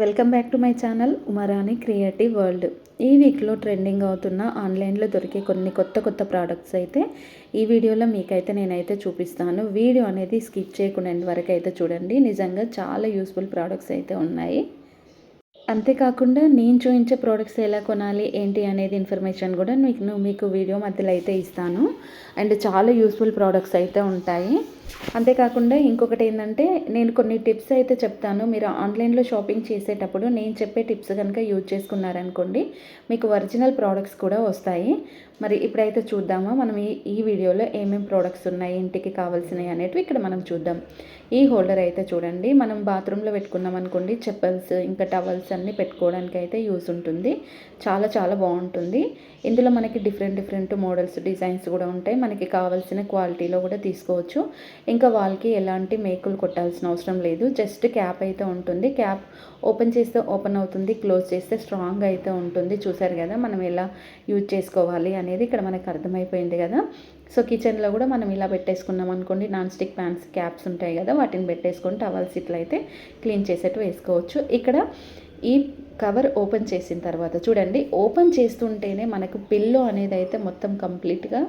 Welcome back to my channel Umarani creative world. ఈ వీక్లో trending అవుతున్న ఆన్లైన్లో దొరికే కొన్ని కొత్త కొత్త ప్రోడక్ట్స్ అయితే ఈ వీడియోలో మీకైతే నేనైతే చూపిస్తాను. వీడియో అనేది స్కిప్ చేయకుండా వరకు అయితే చూడండి. నిజంగా చాలా యూస్ఫుల్ ప్రోడక్ట్స్ అయితే ఉన్నాయి. అంతేకాకుండా నేను చూపించే ప్రోడక్ట్స్ ఎలా కొనాలి ఏంటి అనేది ఇన్ఫర్మేషన్ కూడా మీకు మీకు వీడియో మధ్యలో అయితే ఇస్తాను. అండ్ చాలా యూస్ఫుల్ ప్రోడక్ట్స్ అయితే ఉంటాయి. అంతేకాకుండా ఇంకొకటి ఏంటంటే నేను కొన్ని టిప్స్ అయితే చెప్తాను. మీరు ఆన్లైన్లో షాపింగ్ చేసేటప్పుడు నేను చెప్పే టిప్స్ కనుక యూజ్ చేసుకున్నారనుకోండి మీకు ఒరిజినల్ ప్రోడక్ట్స్ కూడా వస్తాయి. మరి ఇప్పుడైతే చూద్దామా? మనం ఈ ఈ వీడియోలో ఏమేమి ప్రోడక్ట్స్ ఉన్నాయి ఇంటికి కావాల్సినవి అనేటివి ఇక్కడ మనం చూద్దాం. ఈ హోల్డర్ అయితే చూడండి. మనం బాత్రూంలో పెట్టుకున్నాం అనుకోండి చెప్పల్స్ ఇంకా టవల్స్ అన్నీ పెట్టుకోవడానికి అయితే యూస్ ఉంటుంది. చాలా చాలా బాగుంటుంది. ఇందులో మనకి డిఫరెంట్ డిఫరెంట్ మోడల్స్ డిజైన్స్ కూడా ఉంటాయి. మనకి కావాల్సిన క్వాలిటీలో కూడా తీసుకోవచ్చు. ఇంకా వాళ్ళకి ఎలాంటి మేకులు కొట్టాల్సిన అవసరం లేదు. జస్ట్ క్యాప్ అయితే ఉంటుంది. క్యాప్ ఓపెన్ చేస్తే ఓపెన్ అవుతుంది. క్లోజ్ చేస్తే స్ట్రాంగ్ అయితే ఉంటుంది. చూసారు కదా మనం ఎలా యూజ్ చేసుకోవాలి అనేది ఇక్కడ మనకు అర్థమైపోయింది కదా. సో కిచెన్లో కూడా మనం ఇలా పెట్టేసుకున్నాం అనుకోండి. నాన్ స్టిక్ ప్యాన్స్ క్యాప్స్ ఉంటాయి కదా వాటిని పెట్టేసుకొని టవల్స్ ఇట్లా అయితే క్లీన్ చేసేట్టు వేసుకోవచ్చు. ఇక్కడ ఈ కవర్ ఓపెన్ చేసిన తర్వాత చూడండి ఓపెన్ చేస్తుంటేనే మనకు పిల్లో అనేది అయితే మొత్తం కంప్లీట్గా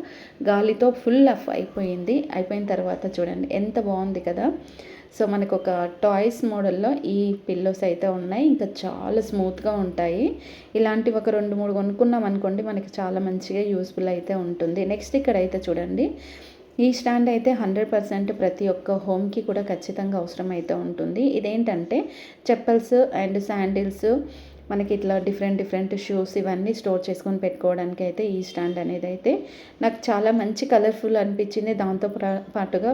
గాలితో ఫుల్ అఫ్ అయిపోయింది. అయిపోయిన తర్వాత చూడండి ఎంత బాగుంది కదా. సో మనకు ఒక టాయ్స్ మోడల్లో ఈ పిల్లోస్ అయితే ఉన్నాయి. ఇంకా చాలా స్మూత్గా ఉంటాయి. ఇలాంటివి ఒక రెండు మూడు కొనుక్కున్నాం అనుకోండి మనకి చాలా మంచిగా యూస్ఫుల్ అయితే ఉంటుంది. నెక్స్ట్ ఇక్కడ అయితే చూడండి ఈ స్టాండ్ అయితే హండ్రెడ్ పర్సెంట్ ప్రతి ఒక్క హోమ్కి కూడా ఖచ్చితంగా అవసరం అయితే ఉంటుంది. ఇదేంటంటే చెప్పల్స్ అండ్ శాండిల్స్ మనకి ఇట్లా డిఫరెంట్ డిఫరెంట్ షూస్ ఇవన్నీ స్టోర్ చేసుకొని పెట్టుకోవడానికి అయితే ఈ స్టాండ్ అనేది అయితే నాకు చాలా మంచి కలర్ఫుల్ అనిపించింది. దాంతో పాటుగా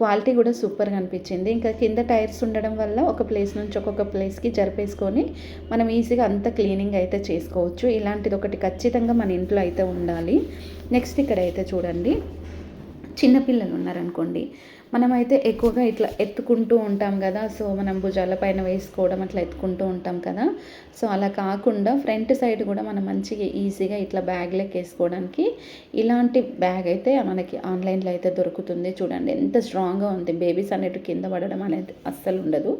క్వాలిటీ కూడా సూపర్గా అనిపించింది. ఇంకా కింద టైర్స్ ఉండడం వల్ల ఒక ప్లేస్ నుంచి ఒక్కొక్క ప్లేస్కి జరిపేసుకొని మనం ఈజీగా అంత క్లీనింగ్ అయితే చేసుకోవచ్చు. ఇలాంటిది ఒకటి ఖచ్చితంగా మన ఇంట్లో అయితే ఉండాలి. నెక్స్ట్ ఇక్కడ అయితే చూడండి. చిన్నపిల్లలు ఉన్నారనుకోండి మనమైతే ఎక్కువగా ఇట్లా ఎత్తుకుంటూ ఉంటాం కదా సో మనం భుజాల పైన వేసుకోవడం అట్లా ఎత్తుకుంటూ ఉంటాం కదా. సో అలా కాకుండా ఫ్రంట్ సైడ్ కూడా మనం మంచిగా ఈజీగా ఇట్లా బ్యాగ్లోకి వేసుకోవడానికి ఇలాంటి బ్యాగ్ అయితే మనకి ఆన్లైన్లో అయితే దొరుకుతుంది. చూడండి ఎంత స్ట్రాంగ్గా ఉంది. బేబీస్ అనేవి కింద పడడం అనేది అస్సలు ఉండదు.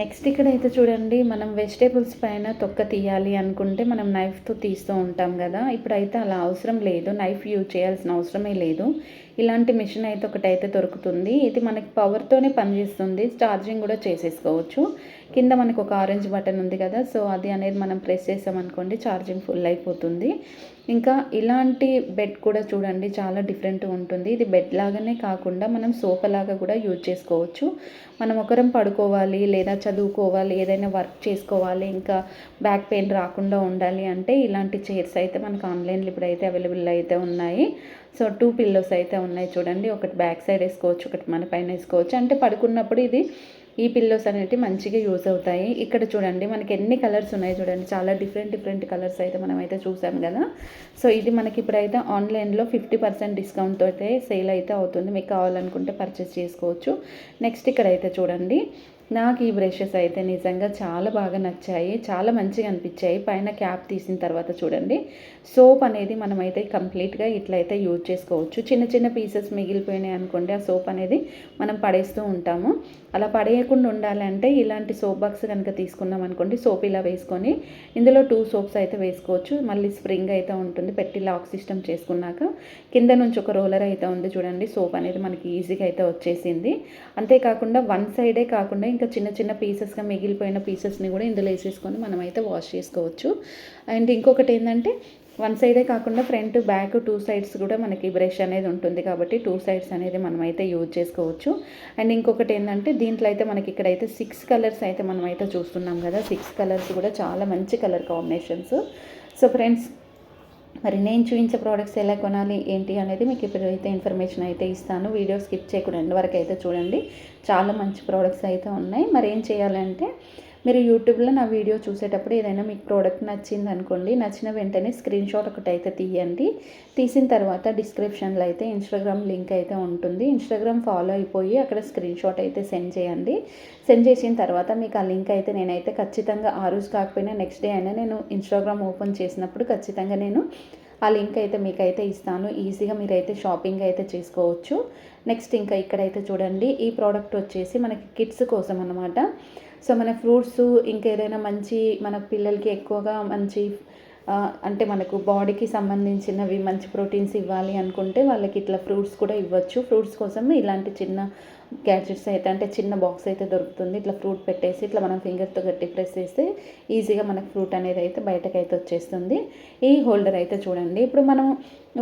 నెక్స్ట్ ఇక్కడ అయితే చూడండి మనం వెజిటేబుల్స్ పైన తొక్క తీయాలి అనుకుంటే మనం నైఫ్తో తీస్తూ ఉంటాం కదా. ఇప్పుడైతే అలా అవసరం లేదు. నైఫ్ యూజ్ చేయాల్సిన అవసరమే లేదు. ఇలాంటి మిషన్ అయితే ఒకటైతే దొరుకుతుంది. ఇది మనకి పవర్తోనే పనిచేస్తుంది. ఛార్జింగ్ కూడా చేసేసుకోవచ్చు. కింద మనకు ఒక ఆరెంజ్ బటన్ ఉంది కదా సో అది అనేది మనం ప్రెస్ చేసామనుకోండి ఛార్జింగ్ ఫుల్ అయిపోతుంది. ఇంకా ఇలాంటి బెడ్ కూడా చూడండి చాలా డిఫరెంట్ ఉంటుంది. ఇది బెడ్ లాగానే కాకుండా మనం సోఫలాగా కూడా యూజ్ చేసుకోవచ్చు. మనం ఒకరం పడుకోవాలి లేదా చదువుకోవాలి ఏదైనా వర్క్ చేసుకోవాలి ఇంకా బ్యాక్ పెయిన్ రాకుండా ఉండాలి అంటే ఇలాంటి చైర్స్ అయితే మనకు ఆన్లైన్లో ఇప్పుడైతే అవైలబుల్ అయితే ఉన్నాయి. సో టూ పిల్లోస్ అయితే ఉన్నాయి చూడండి. ఒకటి బ్యాక్ సైడ్ వేసుకోవచ్చు ఒకటి మన పైన వేసుకోవచ్చు. అంటే పడుకున్నప్పుడు ఇది ఈ పిల్లోస్ అనేవి మంచిగా యూజ్ అవుతాయి. ఇక్కడ చూడండి మనకి ఎన్ని కలర్స్ ఉన్నాయి చూడండి. చాలా డిఫరెంట్ డిఫరెంట్ కలర్స్ అయితే మనం అయితే చూసాం కదా. సో ఇది మనకి ఇప్పుడైతే ఆన్లైన్లో ఫిఫ్టీ పర్సెంట్ డిస్కౌంట్ అయితే సేల్ అయితే అవుతుంది. మీకు కావాలనుకుంటే పర్చేస్ చేసుకోవచ్చు. నెక్స్ట్ ఇక్కడ అయితే చూడండి. నాకు ఈ బ్రషెస్ అయితే నిజంగా చాలా బాగా నచ్చాయి చాలా మంచిగా అనిపించాయి. పైన క్యాప్ తీసిన తర్వాత చూడండి. సోప్ అనేది మనమైతే కంప్లీట్గా ఇట్లయితే యూజ్ చేసుకోవచ్చు. చిన్న చిన్న పీసెస్ మిగిలిపోయినాయి అనుకోండి ఆ సోప్ అనేది మనం పడేస్తూ ఉంటాము. అలా పడేయకుండా ఉండాలంటే ఇలాంటి సోప్ బాక్స్ కనుక తీసుకున్నాం అనుకోండి సోప్ ఇలా వేసుకొని ఇందులో టూ సోప్స్ అయితే వేసుకోవచ్చు. మళ్ళీ స్ప్రింగ్ అయితే ఉంటుంది పెట్టి లాక్ సిస్టమ్ చేసుకున్నాక కింద నుంచి ఒక రోలర్ అయితే ఉంది చూడండి సోప్ అనేది మనకి ఈజీగా అయితే వచ్చేసింది. అంతేకాకుండా వన్ సైడే కాకుండా ఇంకా చిన్న చిన్న పీసెస్గా మిగిలిపోయిన పీసెస్ని కూడా ఇందులో వేసేసుకొని మనం అయితే వాష్ చేసుకోవచ్చు. అండ్ ఇంకొకటి ఏంటంటే వన్ సైడే కాకుండా ఫ్రంట్ బ్యాక్ టూ సైడ్స్ కూడా మనకి బ్రష్ అనేది ఉంటుంది కాబట్టి టూ సైడ్స్ అనేది మనం అయితే యూజ్ చేసుకోవచ్చు. అండ్ ఇంకొకటి ఏంటంటే దీంట్లో అయితే మనకి ఇక్కడైతే సిక్స్ కలర్స్ అయితే మనం అయితే చూస్తున్నాం కదా సిక్స్ కలర్స్ కూడా చాలా మంచి కలర్ కాంబినేషన్స్. సో ఫ్రెండ్స్ మరి నేను చూపించే ప్రోడక్ట్స్ ఎలా కొనాలి ఏంటి అనేది మీకు ఇప్పుడు అయితే ఇన్ఫర్మేషన్ అయితే ఇస్తాను. వీడియో స్కిప్ చేయకుండా ఎండ్ వరకు అయితే చూడండి. చాలా మంచి ప్రోడక్ట్స్ అయితే ఉన్నాయి. మరి ఏం చేయాలంటే మీరు యూట్యూబ్లో నా వీడియో చూసేటప్పుడు ఏదైనా మీకు ప్రోడక్ట్ నచ్చింది అనుకోండి నచ్చిన వెంటనే స్క్రీన్ షాట్ ఒకటి అయితే తీయండి. తీసిన తర్వాత డిస్క్రిప్షన్లో అయితే ఇన్స్టాగ్రామ్ లింక్ అయితే ఉంటుంది. ఇన్స్టాగ్రామ్ ఫాలో అయిపోయి అక్కడ స్క్రీన్ షాట్ అయితే సెండ్ చేయండి. సెండ్ చేసిన తర్వాత మీకు ఆ లింక్ అయితే నేనైతే ఖచ్చితంగా ఆ రోజు కాకపోయినా నెక్స్ట్ డే అయినా నేను ఇన్స్టాగ్రామ్ ఓపెన్ చేసినప్పుడు ఖచ్చితంగా నేను ఆ లింక్ అయితే మీకైతే ఇస్తాను. ఈజీగా మీరైతే షాపింగ్ అయితే చేసుకోవచ్చు. నెక్స్ట్ ఇంకా ఇక్కడైతే చూడండి ఈ ప్రోడక్ట్ వచ్చేసి మనకి కిడ్స్ కోసం అనమాట సో మన ఫ్రూట్స్ ఇంకా ఏదైనా మంచి మన పిల్లలకి ఎక్కువగా మంచి అంటే మనకు బాడీకి సంబంధించినవి మంచి ప్రోటీన్స్ ఇవ్వాలి అనుకుంటే వాళ్ళకి ఇట్లా ఫ్రూట్స్ కూడా ఇవ్వచ్చు. ఫ్రూట్స్ కోసం ఇలాంటి చిన్న గ్యాడ్జెట్స్ అయితే అంటే చిన్న బాక్స్ అయితే దొరుకుతుంది. ఇట్లా ఫ్రూట్ పెట్టేసి ఇట్లా మనం ఫింగర్తో గట్టి ప్రెస్ చేస్తే ఈజీగా మనకు ఫ్రూట్ అనేది అయితే బయటకు అయితే వచ్చేస్తుంది. ఈ హోల్డర్ అయితే చూడండి. ఇప్పుడు మనం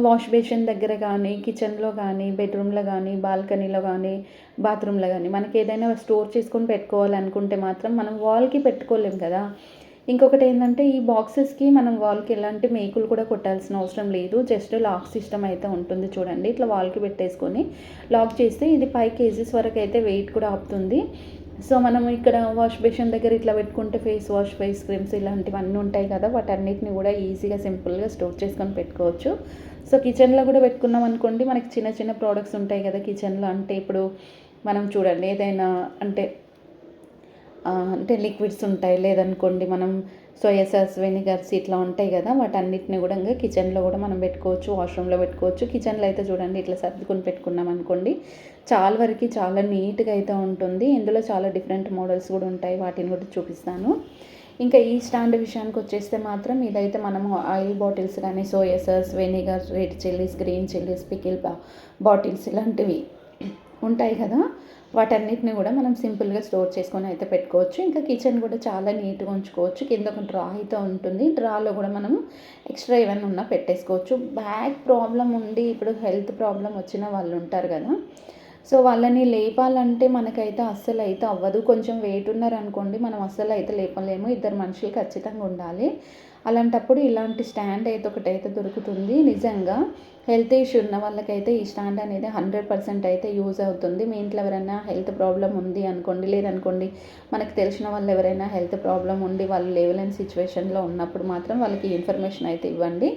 వాష్ బేసిన్ దగ్గర కానీ కిచెన్లో కానీ బెడ్రూమ్లో కానీ బాల్కనీలో కానీ బాత్రూంలో కానీ మనకి ఏదైనా స్టోర్ చేసుకొని పెట్టుకోవాలనుకుంటే మాత్రం మనం వాల్కి పెట్టుకోలేం కదా. ఇంకొకటి ఏంటంటే ఈ బాక్సెస్కి మనం వాల్కి ఎలాంటి మేకులు కూడా కొట్టాల్సిన అవసరం లేదు. జస్ట్ లాక్ సిస్టమ్ అయితే ఉంటుంది చూడండి. ఇట్లా వాల్కి పెట్టేసుకొని లాక్ చేస్తే ఇది ఫైవ్ కేజీస్ వరకు అయితే వెయిట్ కూడా ఆపుతుంది. సో మనం ఇక్కడ వాష్ బేషన్ దగ్గర ఇట్లా పెట్టుకుంటే ఫేస్ వాష్ ఫేస్ క్రీమ్స్ ఇలాంటివన్నీ ఉంటాయి కదా వాటన్నిటిని కూడా ఈజీగా సింపుల్గా స్టోర్ చేసుకొని పెట్టుకోవచ్చు. సో కిచెన్లో కూడా పెట్టుకున్నాం అనుకోండి మనకి చిన్న చిన్న ప్రోడక్ట్స్ ఉంటాయి కదా కిచెన్లో. అంటే ఇప్పుడు మనం చూడండి ఏదైనా అంటే అంటే లిక్విడ్స్ ఉంటాయి. లేదనుకోండి మనం సోయా సాస్ వెనిగర్స్ ఇట్లా ఉంటాయి కదా వాటన్నిటిని కూడా ఇంకా కిచెన్లో కూడా మనం పెట్టుకోవచ్చు వాష్రూమ్లో పెట్టుకోవచ్చు. కిచెన్లో అయితే చూడండి ఇట్లా సర్దుకొని పెట్టుకున్నాం అనుకోండి చాలా వరకు చాలా నీట్గా అయితే ఉంటుంది. ఇందులో చాలా డిఫరెంట్ మోడల్స్ కూడా ఉంటాయి. వాటిని కూడా చూపిస్తాను. ఇంకా ఈ స్టాండ్ విషయానికి వచ్చేస్తే మాత్రం ఇదైతే మనం ఆయిల్ బాటిల్స్ కానీ soya sauce vinegar red chillies green chillies pickle bottles ఇలాంటివి ఉంటాయి కదా. వాటన్నిటిని కూడా మనం సింపుల్గా స్టోర్ చేసుకొని అయితే పెట్టుకోవచ్చు. ఇంకా కిచెన్ కూడా చాలా నీట్గా ఉంచుకోవచ్చు. కింద ఒక డ్రా అయితే ఉంటుంది. డ్రాలో కూడా మనం ఎక్స్ట్రా ఏమైనా ఉన్నా పెట్టేసుకోవచ్చు. బ్యాక్ ప్రాబ్లం ఉండి ఇప్పుడు హెల్త్ ప్రాబ్లం వచ్చిన వాళ్ళు ఉంటారు కదా. సో వాళ్ళని లేపాలంటే మనకైతే అస్సలు అయితే అవ్వదు. కొంచెం వెయిట్ ఉన్నారనుకోండి మనం అస్సలు అయితే లేపలేము. ఇద్దరు మనుషులు ఖచ్చితంగా ఉండాలి. అలాంటప్పుడు ఇలాంటి స్టాండ్ అయితే ఒకటైతే దొరుకుతుంది. నిజంగా హెల్త్ ఇష్యూ ఉన్న వాళ్ళకైతే ఈ స్టాండ్ అనేది హండ్రెడ్ పర్సెంట్ అయితే యూజ్ అవుతుంది. మీ ఇంట్లో ఎవరైనా హెల్త్ ప్రాబ్లం ఉంది అనుకోండి లేదనుకోండి మనకు తెలిసిన వాళ్ళు ఎవరైనా హెల్త్ ప్రాబ్లం ఉండి వాళ్ళు లేవలేని సిచ్యువేషన్లో ఉన్నప్పుడు మాత్రం వాళ్ళకి ఇన్ఫర్మేషన్ అయితే ఇవ్వండి.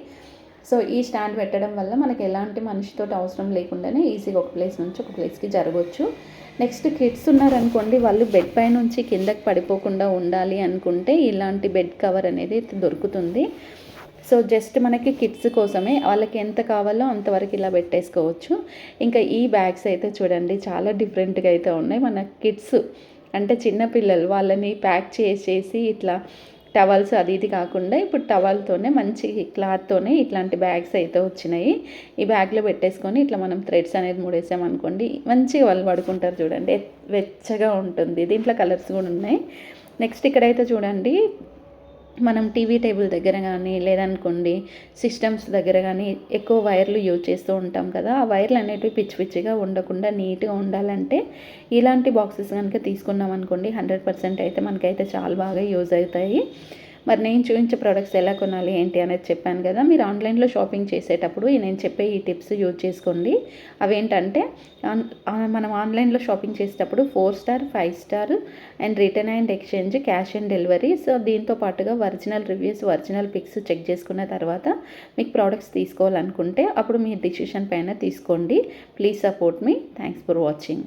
సో ఈ స్టాండ్ పెట్టడం వల్ల మనకి ఎలాంటి మనిషితో అవసరం లేకుండానే ఈజీగా ఒక ప్లేస్ నుంచి ఒక ప్లేస్కి జరగవచ్చు నెక్స్ట్ కిడ్స్ ఉన్నారనుకోండి వాళ్ళు బెడ్ పై నుంచి కిందకి పడిపోకుండా ఉండాలి అనుకుంటే ఇలాంటి బెడ్ కవర్ అనేది దొరుకుతుంది. సో జస్ట్ మనకి కిడ్స్ కోసమే వాళ్ళకి ఎంత కావాలో అంతవరకు ఇలా పెట్టేసుకోవచ్చు. ఇంకా ఈ బ్యాగ్స్ అయితే చూడండి చాలా డిఫరెంట్గా అయితే ఉన్నాయి. మన కిడ్స్ అంటే చిన్నపిల్లలు వాళ్ళని ప్యాక్ చేసేసి ఇట్లా టవల్స్ అది ఇది కాకుండా ఇప్పుడు టవల్తోనే మంచి క్లాత్తోనే ఇట్లాంటి బ్యాగ్స్ అయితే వచ్చినాయి. ఈ బ్యాగ్లో పెట్టేసుకొని ఇట్లా మనం థ్రెడ్స్ అనేది ముడేసామనుకోండి మంచిగా వాళ్ళు పడుకుంటారు చూడండి. వెచ్చగా ఉంటుంది. దీంట్లో కలర్స్ కూడా ఉన్నాయి. నెక్స్ట్ ఇక్కడైతే చూడండి మనం టీవీ టేబుల్ దగ్గర కానీ లేదనుకోండి సిస్టమ్స్ దగ్గర కానీ ఎక్కువ వైర్లు యూజ్ చేస్తూ ఉంటాం కదా ఆ వైర్లు అనేటివి పిచ్చి పిచ్చిగా ఉండకుండా నీట్గా ఉండాలంటే ఇలాంటి బాక్సెస్ కనుక తీసుకున్నాం అనుకోండి హండ్రెడ్ పర్సెంట్ అయితే మనకైతే చాలా బాగా యూజ్ అవుతాయి. మరి నేను చూపించే ప్రోడక్ట్స్ ఎలా కొనాలి ఏంటి అనేది చెప్పాను కదా. మీరు ఆన్లైన్లో షాపింగ్ చేసేటప్పుడు నేను చెప్పే ఈ టిప్స్ యూజ్ చేసుకోండి. అవేంటంటే మనం ఆన్లైన్లో షాపింగ్ చేసేటప్పుడు four star five star and return and exchange cash on delivery so దీంతో పాటుగా original reviews original pics check చేసుకున్న తర్వాత మీకు ప్రోడక్ట్స్ తీసుకోవాలనుకుంటే అప్పుడు మీ డిసిషన్ పైన తీసుకోండి. ప్లీజ్ సపోర్ట్ మీ థ్యాంక్స్ ఫర్ వాచింగ్